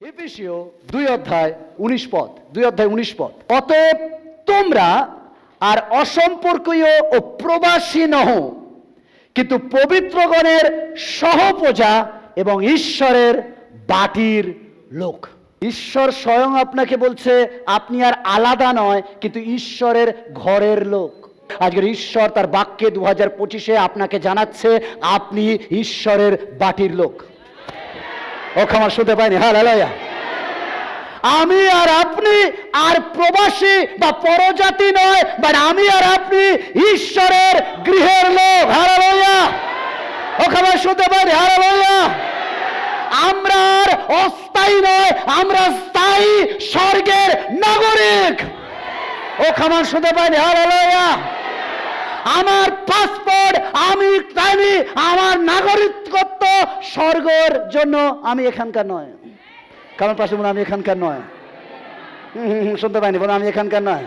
এপিসিও দুই অধ্যায় উনিশ পদ, দুই অধ্যায় উনিশ পদ। অতএব তোমরা আর অসম্পর্কীয় ও প্রবাসী নহ কিন্তু পবিত্রগণের সহপ্রজা এবং ঈশ্বরের বাটির লোক। ঈশ্বর স্বয়ং আপনাকে বলছে, আপনি আর আলাদা নয়, কিন্তু ঈশ্বরের ঘরের লোক। আজকের ঈশ্বর তার বাক্যে দু পঁচিশে আপনাকে জানাচ্ছে, আপনি ঈশ্বরের বাটির লোক। ও ক্ষমা শুনতে পাইনি। হ্যাঁ লালাইয়া আমি আর আপনি আর প্রবাসী বা পরজাতি নয় বাট আমি আর আপনি ঈশ্বরের গৃহের লোক। হারালইয়া ও ক্ষমা শুনতে পারি পাইনি। হারালইয়া আমরা আর অস্থায়ী নয়, আমরা স্থায়ী স্বর্গের নাগরিক। ও ক্ষমা শুনতে পাইনি। হারালইয়া আমার পাসপোর্ট আমি জানি আমার নাগরিকত্ব স্বর্গর জন্য আমি এখানকার নয়। কারণ পাশে বলে আমি এখানকার নয়। শুনতে পাইনি, বলো আমি এখানকার নয়।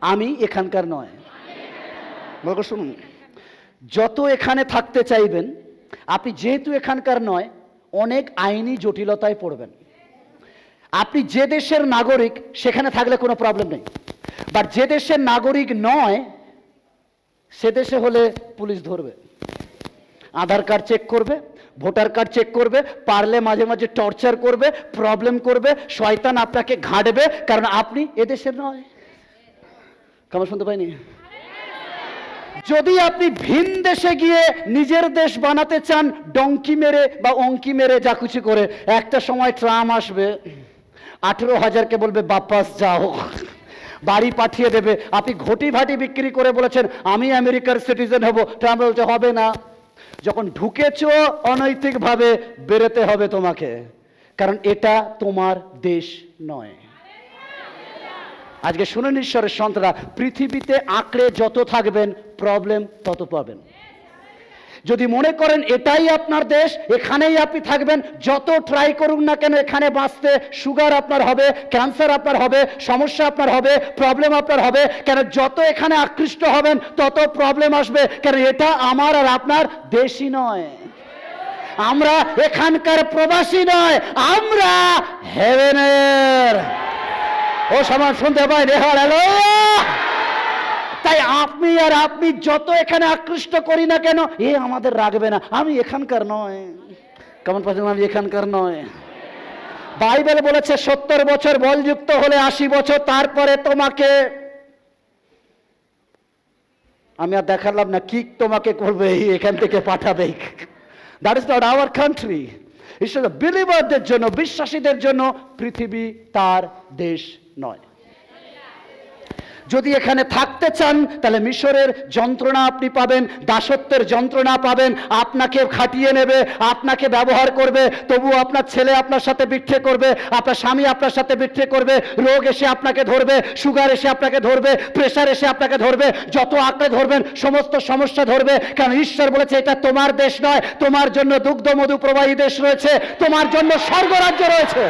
আমি এখানকার নয়। শুনুন। যত এখানে থাকতে চাইবেন, আপনি যেহেতু এখানকার নয়, অনেক আইনি জটিলতায় পড়বেন। আপনি যে দেশের নাগরিক, সেখানে থাকলে কোনো প্রবলেম নেই। বাট যে দেশের নাগরিক নয় সে দেশে হলে পুলিশ ধরবে। আধার কার্ড চেক করবে, ভোটার কার্ড চেক করবে, পারলে মাঝে মাঝে টর্চার করবে প্রবলেম করবে, শয়তান আপনাকে ঘাঁটবে, কারণ আপনি এদেশের নয়। কেমন শুনতে পাইনি? যদি আপনি ভিন দেশে গিয়ে নিজের দেশ বানাতে চান ডঙ্কি মেরে বা অঙ্কি মেরে যা কিছু করে, একটা সময় ট্রাম আসবে, আঠেরো হাজারকে বলবে, বাপাস, যাও। বাড়ি পাঠিয়ে দেবে। আপনি ঘটি ভাটি বিক্রি করে বলেছেন, আমি আমেরিকার সিটিজেন হব। ট্রাম্প বলছে, হবে না। যখন ঢুকেছো, অনৈতিকভাবে বেরোতে হবে তোমাকে। কারণ এটা তোমার দেশ নয়। আজকে শুনুন ঈশ্বরের সন্তানরা, পৃথিবীতে আঁকড়ে যত থাকবেন প্রবলেম তত পাবেন। যদি মনে করেন এটাই আপনার দেশ, এখানেই আপনি থাকবেন, যত ট্রাই করুন না কেন এখানে বাঁচতে সুগার আপনার হবে ক্যান্সার আপনার হবে, সমস্যা আপনার হবে প্রবলেম আপনার হবে, কেন যত এখানে আকৃষ্ট হবেন, তত প্রবলেম আসবে, কেন এটা আমার আর আপনার দেশই নয়। আমরা এখানকার প্রবাসী নয়, আমরা হেভেনের ও সমান শুনতে পাই রেহার হ্যালো! তাই আপনি আর আপনি যত এখানে আকৃষ্ট করি না কেন, এ আমাদের রাখবে না। আমি এখানকার নয়। কেমন পাচ্ছেন আমি এখানকার নয়। বাইবেল বলেছে, সত্তর বছর বলযুক্ত হলে আশি বছর, তারপরে তোমাকে আমি আর দেখালাম না কি তোমাকে করবে, এখান থেকে পাঠাবে। That is not our country ঈশ্বর বিলিভারদের জন্য, বিশ্বাসীদের জন্য পৃথিবী তার দেশ নয়। যদি এখানে থাকতে চান, তাহলে মিশরের যন্ত্রণা আপনি পাবেন, দাসত্বের যন্ত্রণা পাবেন আপনাকে খাটিয়ে নেবে, আপনাকে ব্যবহার করবে তবু আপনার ছেলে আপনার সাথে বিট্রে করবে, আপনার স্বামী আপনার সাথে বিট্রে করবে, রোগ এসে আপনাকে ধরবে, সুগার এসে আপনাকে ধরবে, প্রেশার এসে আপনাকে ধরবে, যত আঁকড়ে ধরবেন, সমস্ত সমস্যা ধরবে, কারণ ঈশ্বর বলেছে, এটা তোমার দেশ নয়, তোমার জন্য দুগ্ধ, মধু প্রবাহী দেশ রয়েছে, তোমার জন্য স্বর্গরাজ্য রয়েছে।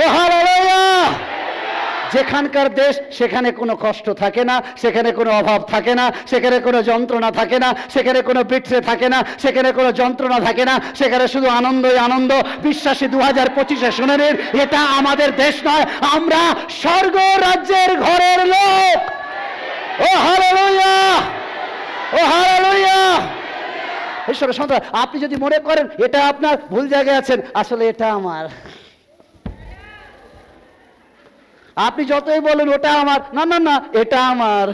ও হালেলুয়া! যেখানকার দেশ, সেখানে কোনো কষ্ট থাকে না, সেখানে কোনো অভাব থাকে না, সেখানে কোনো যন্ত্রণা থাকে না, সেখানে কোনো বিট্রে থাকে না, সেখানে কোনো যন্ত্রণা থাকে না, সেখানে শুধু আনন্দই আনন্দ। বিশ্বাসী দু হাজার পঁচিশে শুনে নিন, এটা আমাদের দেশ নয়, আমরা স্বর্গ রাজ্যের ঘরের লোক। ও হালেলুয়া! ও হালেলুয়া! ঈশ্বরের আপনি যদি মনে করেন, এটা আপনার ভুল জায়গায় আছেন, আসলে এটা আমার। আপনি যতই বলেন, ওটা আমার। না না না, এটা আমার।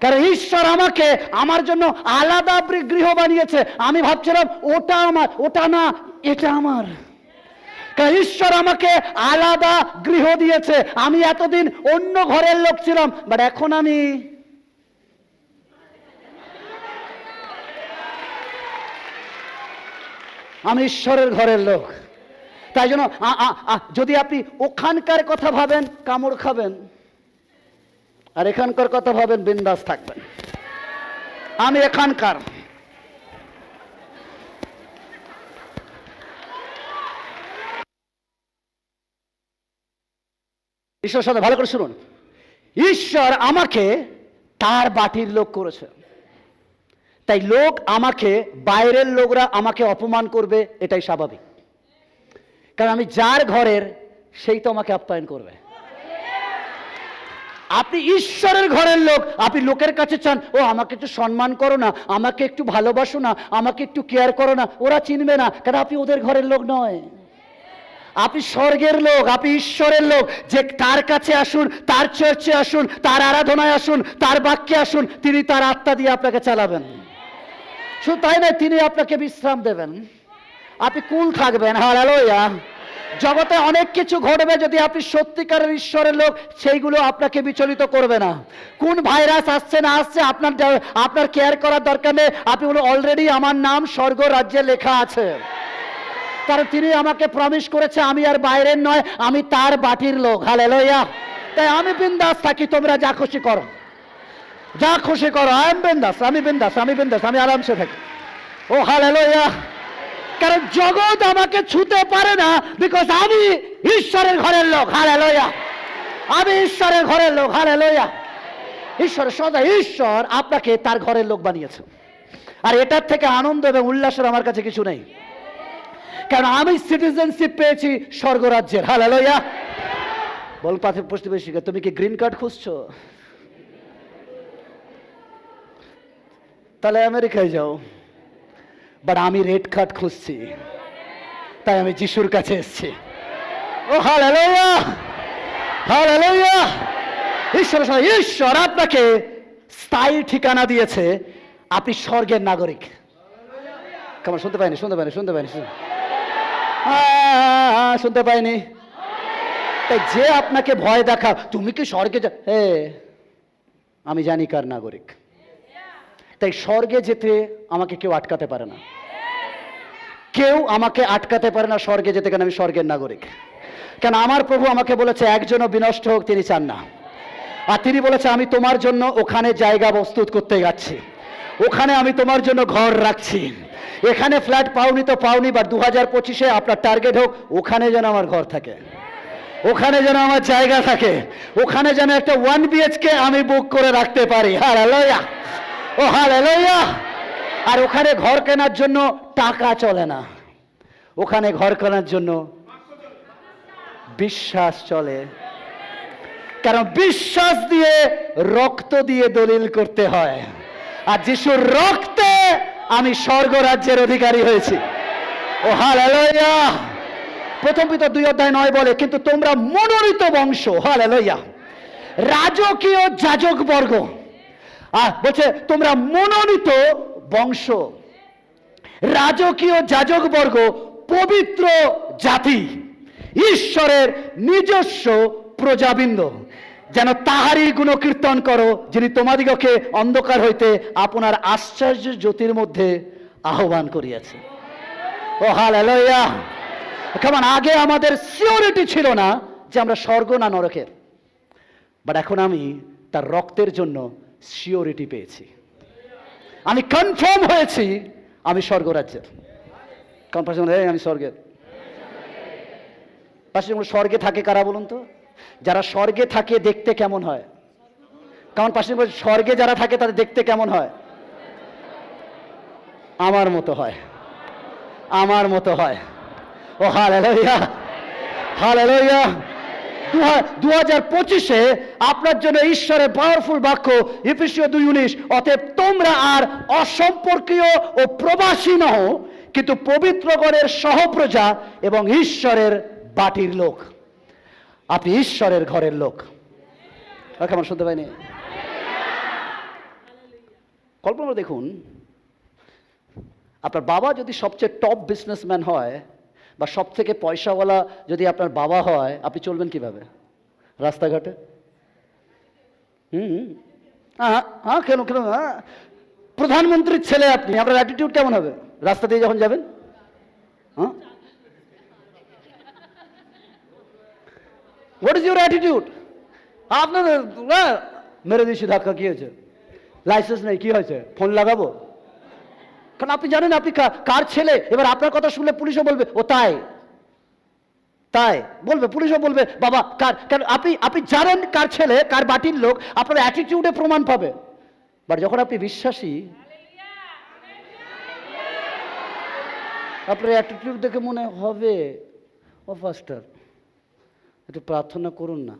কারণ ঈশ্বর আমাকে আমার জন্য আলাদা গৃহ বানিয়েছে। আমি ভাবছিলাম, ওটা আমার, ওটা না, এটা আমার। ঈশ্বর আমাকে আলাদা গৃহ দিয়েছে। আমি এতদিন অন্য ঘরের লোক ছিলাম বাট এখন আমি আমি ঈশ্বরের ঘরের লোক। তাই জন্য যদি আপনি ওখানকার কথা ভাবেন, কামড় খাবেন। আর এখানকার কথা ভাবেন, বিন্দাস থাকবেন। আমি এখানকার। ঈশ্বর সাথে ভালো করে শুনুন। ঈশ্বর আমাকে তার বাটির লোক করেছে। তাই লোক আমাকে, বাইরের লোকরা আমাকে অপমান করবে, এটাই স্বাভাবিক। কারণ আমি যার ঘরের, সেই তো আমাকে আপ্যায়ন করবে। আপনি ঈশ্বরের ঘরের লোক, আপনি লোকের কাছে চান, ও, আমাকে একটু সম্মান করো না, আমাকে একটু ভালোবাসো না, আমাকে একটু কেয়ার করো না, ওরা চিনবে না। কারণ আপনি ওদের ঘরের লোক নয়। আপনি স্বর্গের লোক, আপনি ঈশ্বরের লোক, যে তার কাছে আসুন, তার চর্চে আসুন, তার আরাধনায় আসুন, তার বাক্যে আসুন, তিনি তার আত্মা দিয়ে আপনাকে চালাবেন। শুধু তাই নয়, তিনি আপনাকে বিশ্রাম দেবেন। আপনি কুল থাকবেন হারালোয়া জগতে অনেক কিছু ঘটবে যদি আপনি সত্যিকারের ঈশ্বরের লোক, সেইগুলো আপনাকে বিচলিত করবে না। কোন ভাইরাস আসছে, না আসছে, আপনার আপনার কেয়ার করার দরকার নেই। আপনি বলুন অলরেডি আমার নাম স্বর্গ রাজ্যে লেখা আছে। কারণ তিনি আমাকে প্রমিস করেছে, আমি আর বাইরের নয়, আমি তার বাটির লোক। হালে লইয়া তাই আমি বিন্দাস থাকি, তোমরা যা খুশি করো। যা খুশি করো আই এম বিন্দাস, আমি বিন্দাস আমি বিন্দাস, আমি আরামসে থাকি। ও হালে লইয়া কারণ জগৎ আমাকে ছুতে পারে না বিকজ আমি ঈশ্বরের ঘরের লোক হালে লইয়া আমি ঈশ্বরের ঘরের লোক হালে লইয়া ঈশ্বর সদা ঈশ্বর আপনাকে তার ঘরের লোক বানিয়েছে। আর এটার থেকে আনন্দ এবং উল্লাসের আমার কাছে কিছু নেই। কারণ আমি সিটিজেনশিপ পেয়েছি স্বর্গরাজ্যের হালে লইয়া বল পাথে প্রতিবেশীকে, তুমি কি গ্রিন কার্ড খুঁজছো? তাহলে আমেরিকায় যাও। বাট আমি রেড কার্ড খুঁজছি। তাই আমি যিশুর কাছে এসেছি। ও হালেলুয়া! হালেলুয়া! ঈশ্বর ঈশ্বর আপনাকে স্থায়ী ঠিকানা দিয়েছে। আপনি স্বর্গের নাগরিক। কেমন শুনতে পাইনি শুনতে পাইনি শুনতে পাইনি, শুনতে- পাইনি। তাই যে আপনাকে ভয় দেখা তুমি কি স্বর্গে যা হে আমি জানি কার নাগরিক। তাই স্বর্গে যেতে আমাকে কেউ আটকাতে পারে না। কেউ আমাকে আটকাতে পারে না স্বর্গে যেতে কেন আমি স্বর্গের নাগরিক। কেন আমার প্রভু আমাকে বলেছে, একজনও বিনষ্ট হোক, তিনি চান না। আর তিনি বলেছে, আমি তোমার জন্য ওখানে জায়গা প্রস্তুত করতে যাচ্ছি। ওখানে আমি তোমার জন্য ঘর রাখছি। এখানে ফ্ল্যাট পাওনি তো পাওনি বা দু হাজার পঁচিশে আপনার টার্গেট হোক, ওখানে যেন আমার ঘর থাকে। ওখানে যেন আমার জায়গা থাকে। ওখানে যেন একটা ওয়ান বিএচকে আমি বুক করে রাখতে পারি। হ্যাঁ লইয়া ও হ্যাঁ লইয়া আর ওখানে ঘর কেনার জন্য টাকা চলে না। ওখানে ঘর কেনার জন্য বিশ্বাস চলে। কারণ বিশ্বাস দিয়ে রক্ত দিয়ে দলিল করতে হয়। আর যিশুর রক্তে আমি স্বর্গরাজ্যের অধিকারী হয়েছি। ও, হালেলুয়া। প্রথম পিতা দুই অধ্যায় নয় বলে, কিন্তু তোমরা মনোনীত বংশ। হালেলুয়া। রাজকীয় যাজক বর্গ আর বলছে, তোমরা মনোনীত বংশ, রাজকীয় যাজক বর্গ পবিত্র জাতি, ঈশ্বরের নিজস্ব প্রজাবৃন্দ। যেন তাহারই গুণকীর্তন করো, যিনি তোমাদিগকে অন্ধকার হইতে আপনার আশ্চর্য জ্যোতির মধ্যে আহ্বান করিয়াছে। ও হাল কেমন, আগে আমাদের সিওরিটি ছিল না যে আমরা স্বর্গ না নরকের। বাট এখন আমি তার রক্তের জন্য সিওরিটি পেয়েছি। আমি কনফার্ম হয়েছি, আমি স্বর্গরাজ্যের। কারণ পাশে আমি স্বর্গের। পাশে স্বর্গে থাকে, কারা বলুন তো? যারা স্বর্গে থাকে, দেখতে কেমন হয়? কারণ পাশে স্বর্গে যারা থাকে, তাদের দেখতে কেমন হয়? আমার মতো হয়। আমার মতো হয়। ও, হালেলুয়া। হালেলুয়া। দু পঁচিশে আপনার জন্য ঈশ্বরের পাওয়ারফুল বাক্য ইফিসীয় দুই উনিশ, অতএব তোমরা আর অসম্পর্কীয় ও প্রবাসী নহ কিন্তু পবিত্রগণের সহপ্রজা এবং ঈশ্বরের বাটির লোক। আপনি ঈশ্বরের ঘরের লোক। কেমন শুনতে পাইনি? কল্পনা দেখুন, আপনার বাবা যদি সবচেয়ে টপ বিজনেসম্যান হয় বা সব থেকে পয়সাওয়ালা যদি আপনার বাবা হয় আপনি চলবেন কীভাবে? রাস্তাঘাটে? হুম। হ্যাঁ হ্যাঁ কেন কেন হ্যাঁ। প্রধানমন্ত্রীর ছেলে আপনি আপনার অ্যাটিটিউড কেমন হবে? রাস্তা দিয়ে যখন যাবেন? হ্যাঁ? হোয়াট ইজ ইউর অ্যাটিটিউড আপনার হ্যাঁ, মেরে দিয়েছি ধাক্কা কি হয়েছে? লাইসেন্স নেই কি হয়েছে? ফোন লাগাবো? কারণ আপনি জানেন আপনি কার ছেলে? এবার আপনার কথা শুনলে পুলিশও বলবে, ও তাই। তাই। বলবে, পুলিশও বলবে, বাবা, কার কারণ আপনি আপনি জানেন কার ছেলে, কার বাটির লোক, আপনার অ্যাটিটিউডে প্রমাণ পাবে। বাট যখন আপনি বিশ্বাসী, আপনার অ্যাটিটিউড দেখে মনে হবে, ও ফাস্টার একটু প্রার্থনা করুন না।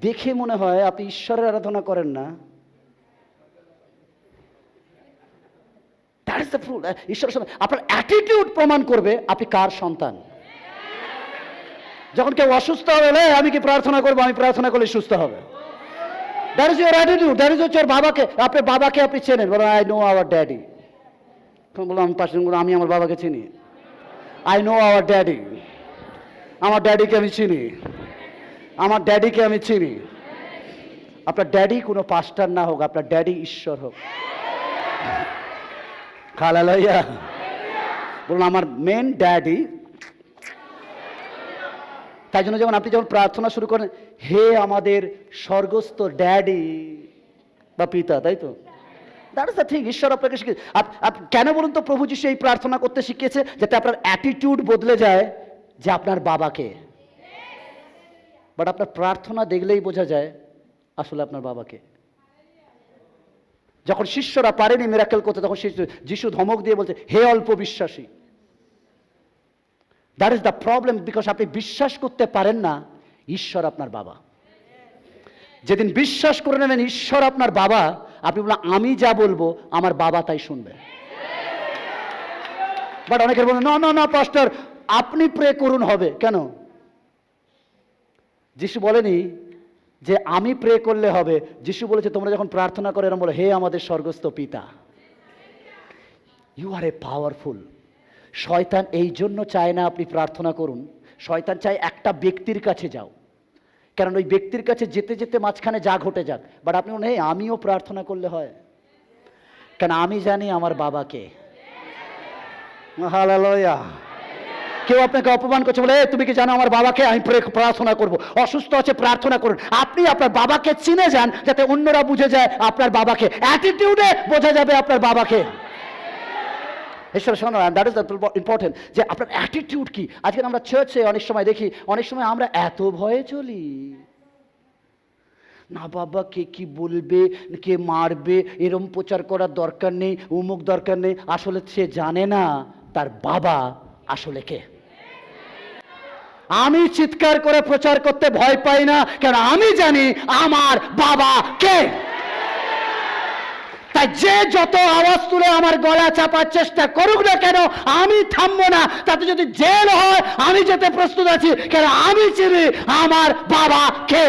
দেখে মনে হয় আপনি ঈশ্বরের আরাধনা করেন না। ইজ দ্য ফ্রুট ঈশ্বরের সন্তান আপনার অ্যাটিটিউড প্রমাণ করবে আপনি কার সন্তান। যখন কেউ অসুস্থ হবে "এই, আমি কি প্রার্থনা করব? আমি প্রার্থনা করলে সুস্থ হবে। That is your attitude that is হচ্ছে বাবাকে আপনার বাবাকে আপনি চেনেন বলো আই নো আওয়ার ড্যাডি বললাম আমি পাশে আমি আমার বাবাকে চিনি। আই নো আওয়ার ড্যাডি আমার ড্যাডিকে আমি চিনি। আমার ড্যাডিকে আমি চিনি। আপনার ড্যাডি কোনো পাস্টার না হোক আপনার ড্যাডি ঈশ্বর হোক। খালালাইয়া বলুন, আমার মেন ড্যাডি তাই জন্য যেমন আপনি যখন প্রার্থনা শুরু করেন, হে আমাদের স্বর্গস্থ ড্যাডি বা পিতা, তাই তো? দ্যাট ইজ দ্য থিং ঈশ্বর আপনাকে শিখে আপ- আপ- কেন বলুন তো প্রভু যিশু এই প্রার্থনা করতে শিখিয়েছে? যাতে আপনার অ্যাটিটিউড বদলে যায় যে আপনার বাবাকে। বাট আপনার প্রার্থনা দেখলেই বোঝা যায় আসলে আপনার বাবাকে। যখন শিষ্যরা পারেনি মিরাকেল করতে, তখন শিষ্য যিশু ধমক দিয়ে বলছে, হে অল্প বিশ্বাসী that is the problem because আপনি বিশ্বাস করতে পারেন না, ঈশ্বর আপনার বাবা। যেদিন বিশ্বাস করে নেবেন ঈশ্বর আপনার বাবা, আপনি বলবেন, আমি যা বলব, আমার বাবা তাই শুনবে। বাট অনেকের বলেন না না না পাস্টার আপনি প্রে করুন হবে। কেন? যিশু বলেনি যে আমি প্রে করলে হবে যিশু বলেছে তোমরা যখন প্রার্থনা করে এরকম বলো হে আমাদের স্বর্গস্থ পিতা ইউ আর এ পাওয়ারফুল শয়তান এই জন্য চায় না আপনি প্রার্থনা করুন। শয়তান চায় একটা ব্যক্তির কাছে যাও। কারণ ওই ব্যক্তির কাছে যেতে যেতে মাঝখানে যা ঘটে যাক। বাট আপনি মনে "এই, আমিও প্রার্থনা করলে হয়? কেন আমি জানি আমার বাবাকে। হালালয়া। কেউ আপনাকে অপমান করছে বলে তুমি কি জানো আমার বাবাকে আমি প্রে- প্রার্থনা করব? অসুস্থ আছে, প্রার্থনা করুন। আপনি আপনার বাবাকে চিনে যান, যাতে অন্যরা বুঝে যায় আপনার বাবাকে। অ্যাটিটিউডে বোঝা যাবে আপনার বাবাকে। ঈশ্বর, শোনো দ্যাট ইজ দ্য ইম্পর্টেন্ট যে আপনার অ্যাটিটিউড কি? আজকে আমরা চার্চে অনেক সময় দেখি, অনেক সময় আমরা এত ভয়ে চলি। না, বাবা, কে কি বলবে, কে মারবে, এরম প্রচার করার দরকার নেই, উমুক দরকার নেই। আসলে সে জানে না তার বাবা আসলে কে। আমি চিৎকার করে প্রচার করতে ভয় পাই না কারণ আমি জানি আমার বাবা কে। তাই যে যত আওয়াজ তুলে আমার গলা চাপার চেষ্টা করুক না কেন, আমি থামবো না। তাতে যদি জেল হয়, আমি যেতে প্রস্তুত আছি, কেন আমি চিনি আমার বাবা কে।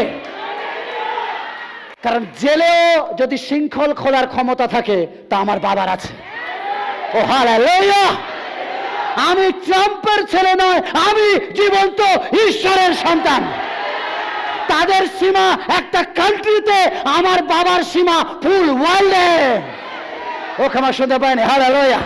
কারণ জেলেও যদি শৃঙ্খল খোলার ক্ষমতা থাকে, তা আমার বাবার আছে। ও হালেলুয়া! আমি ট্রাম্পের ছেলে নয়, আমি জীবন্ত ঈশ্বরের সন্তান। তাদের সীমা একটা কান্ট্রিতে আমার বাবার সীমা ফুল ওয়ার্ল্ডে ও ক্ষমা শুনতে পায়নি? হালেলুয়া